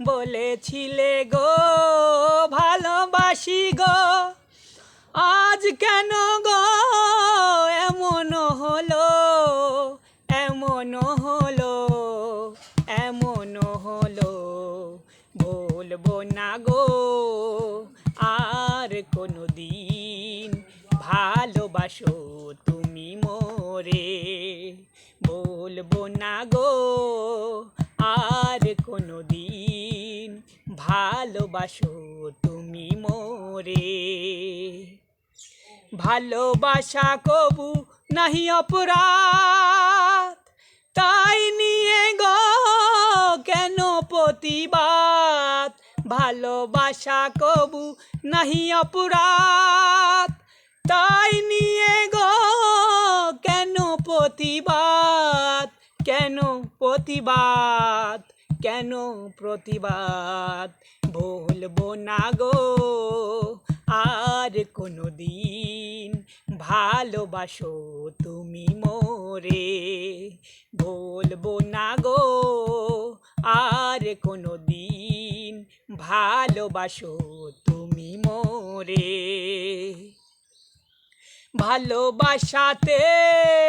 বলেছিলে গো, ভালোবাসি গো। আজ কেন গো? এমন হলো এমন হলো এমন হলো। বলব না গো, আর কোনো দিন ভালোবাসো তুমি মোরে। বলব না গো, আর কোনো দিন ভালোবাসো তুমি মোরে। ভালোবাসা কবু নাহি অপরাধ, তাই নিয়ে গো কেন প্রতিবাদ? ভালোবাসা কবু নাহি অপরাধ, তাই নিয়ে গো কেন প্রতিবাদ? কেন প্রতিবাদ? কেন প্রতিবাদ? বলব না গো, আর কোনো দিন ভালোবাসো তুমি মোরে। বলব না গো, আর কোনো দিন ভালোবাসো তুমি মোরে। ভালোবাসাতে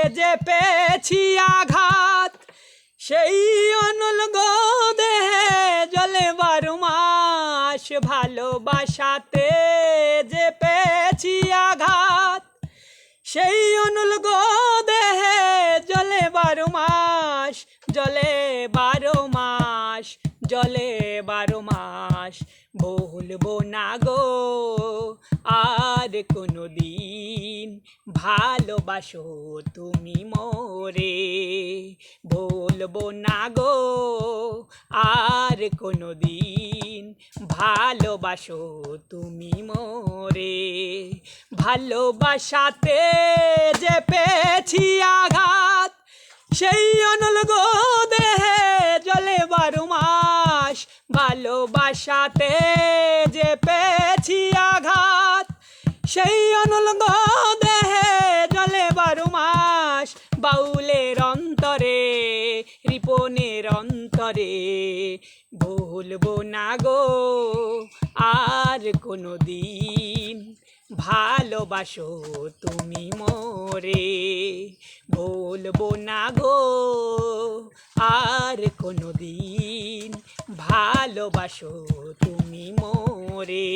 যে পেয়েছি আঘাত, সেই অনল ভালোবাসাতে যে পেয়েছি আঘাত। সেই অনুল গো দেহে জলে বারো মাস জলে বারো বলব না গো, আর কোনো দিন ভালোবাসো তুমি মোরে। বলব না গো, আর কোনো দিন ভালোবাসো তুমি মোরে। ভালোবাসাতে যে পেয়েছি আঘাত, সেই অনল গো দেহে জলে বারো মাস ভালোবাসাতে যে পেয়েছি আঘাত, সেই অনল গো দেহে জলে বারো মাস বাউলের অন্তরে, রিপনের অন্তরে। বলব না গো, আর কোনো দিন ভালোবাসো তুমি মোরে। বলব না গো, আর কোনো দিন ভালোবাসো তুমি মোরে।